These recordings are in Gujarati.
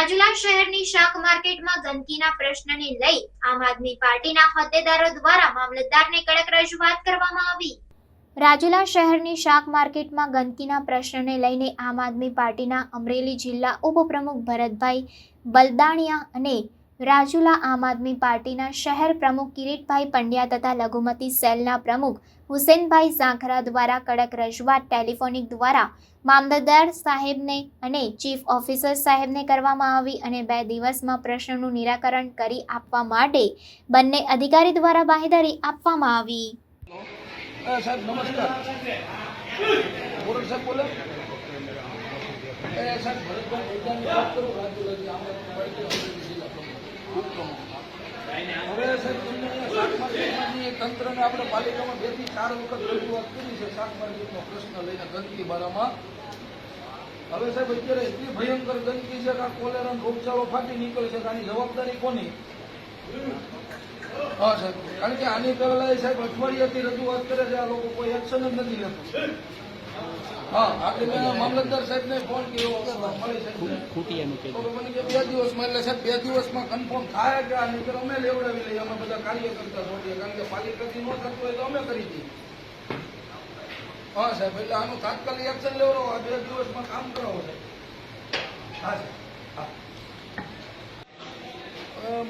રાજુલા શહેરની શાક માર્કેટમાં ગંદકીના પ્રશ્નને લઈ આમ આદમી પાર્ટીના હોદ્દેદારો દ્વારા મામલતદારને કડક રજૂઆત કરવામાં આવી. રાજુલા શહેરની શાક માર્કેટમાં ગંદકીના પ્રશ્નને લઈને આમ આદમી પાર્ટીના અમરેલી જિલ્લા ઉપપ્રમુખ ભરતભાઈ બલદાણિયા અને રાજુલા આમ આદમી પાર્ટીના શહેર પ્રમુખ કિરીટભાઈ પંડ્યા તથા લઘુમતી સેલના પ્રમુખ હુસેનભાઈ ઝાંખરા દ્વારા કડક રજૂઆત ટેલિફોનિક દ્વારા મામલતદાર સાહેબને અને ચીફ ઓફિસર સાહેબને કરવામાં આવી અને બે દિવસમાં પ્રશ્નનું નિરાકરણ કરી આપવા માટે બંને અધિકારી દ્વારા બાહેદારી આપવામાં આવી. સાહેબ, નમસ્કાર. સાહેબ પ્રમુખ ઉપપ્રમુખ. હવે સાહેબ, તમને એ આપણે પાલિકામાં બેથી ચાર વખત રજૂઆત કરી છે શાક માર્કેટનો પ્રશ્ન લઈને ગંદકી બારામાં. હવે સાહેબ, અત્યારે એટલી ભયંકર ગંદકી છે કે આ કોલેરા રોગચાળો ફાટી નીકળે છે આની જવાબદારી કોની? હા, સાહેબ. કારણ કે આની પહેલા સાહેબ અઠવાડિયાથી રજૂઆત કરે છે, આ લોકો કોઈ એક્શન જ નથી લેતું. હા આપણે મેં મામલતદાર સાહેબને ફોન કર્યો મળી સાહેબને. કે બે દિવસમાં એટલે સાહેબ બે દિવસમાં કન્ફર્મ થાય કે આ નહીંતર અમે લેવડાવી લઈએ અમે બધા કાર્યકર્તા છોડીએ કારણ કે પાલિકાથી ન થતું હોય તો અમે કરી દઈએ. હા સાહેબ એટલે આનું તાત્કાલિક એક્શન લેવડાવો આ બે દિવસમાં કામ કરાવો સાહેબ. હા સાહેબ.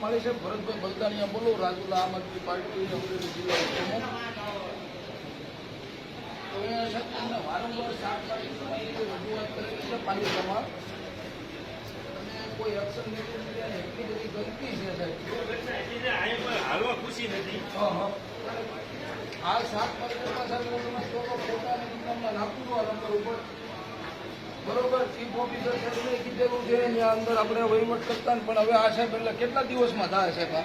મારી સાહેબ ભરતભાઈ બલદાણિયા બોલો રાજુલા આમ આદમી પાર્ટી અમરેલી જિલ્લા પ્રમુખ. વારંવાર શાક માર્કેટમાં રજૂઆત કરેલી છે પાલિકામાં અને કોઈ એક્શન નથી ગંદકી છે સાહેબ આ શાક માર્કેટમાં સાહેબ હું તમને તો પોતાની દુકાનમાં નાખું છું ઉપર બરોબર ચીફ ઓફિસર સાહેબને કીધેલું છે એની અંદર આપણે વહીવટ કરતા પણ હવે આ સાહેબ એટલે કેટલા દિવસમાં થાય સાહેબ આ?